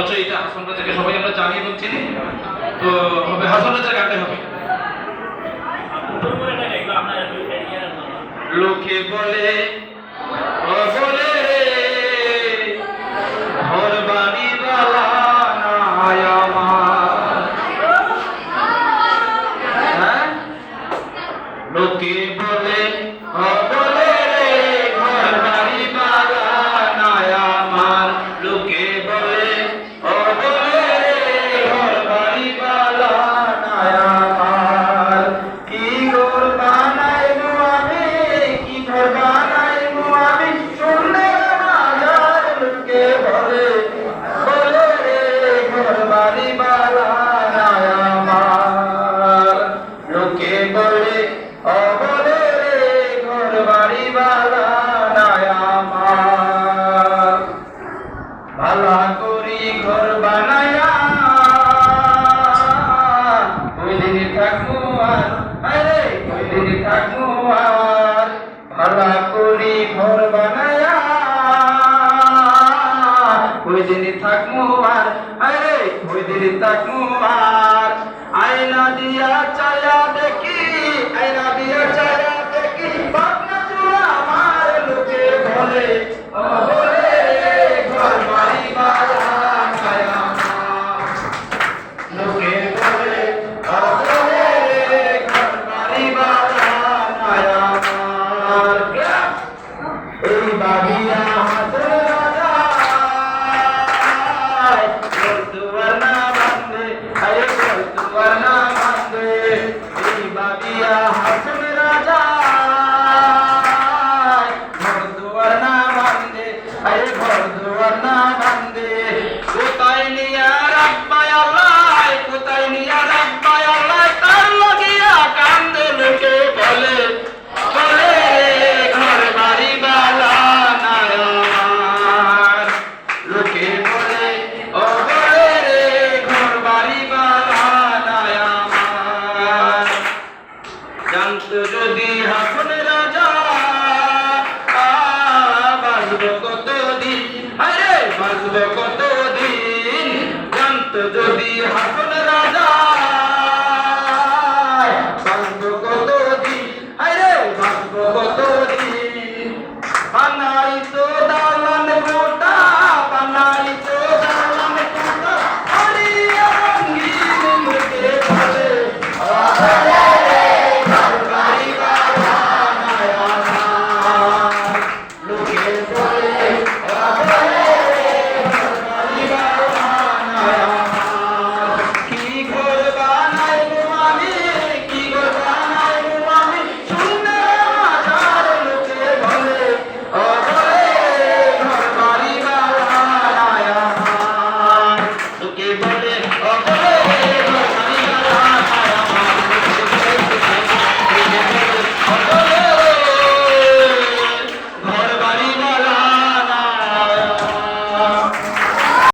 রচয়িতা হাসান রাজাকে সবাই আমরা জানি এবং চিনি। তো হবে হাসান রাজার গানটা হবে লোকে বলে তুমি ঘর বানায়া। ওই দিনই থাকমু আর আরে ওই থাকমু আর। আয়না দিয়া চায়া দেখি, আয়না দিয়া বাঁচবো কতদিন? জানতো যদি হাসন রাজা। বাঁচবো কতদিন? আরে বাঁচবো কতদিন?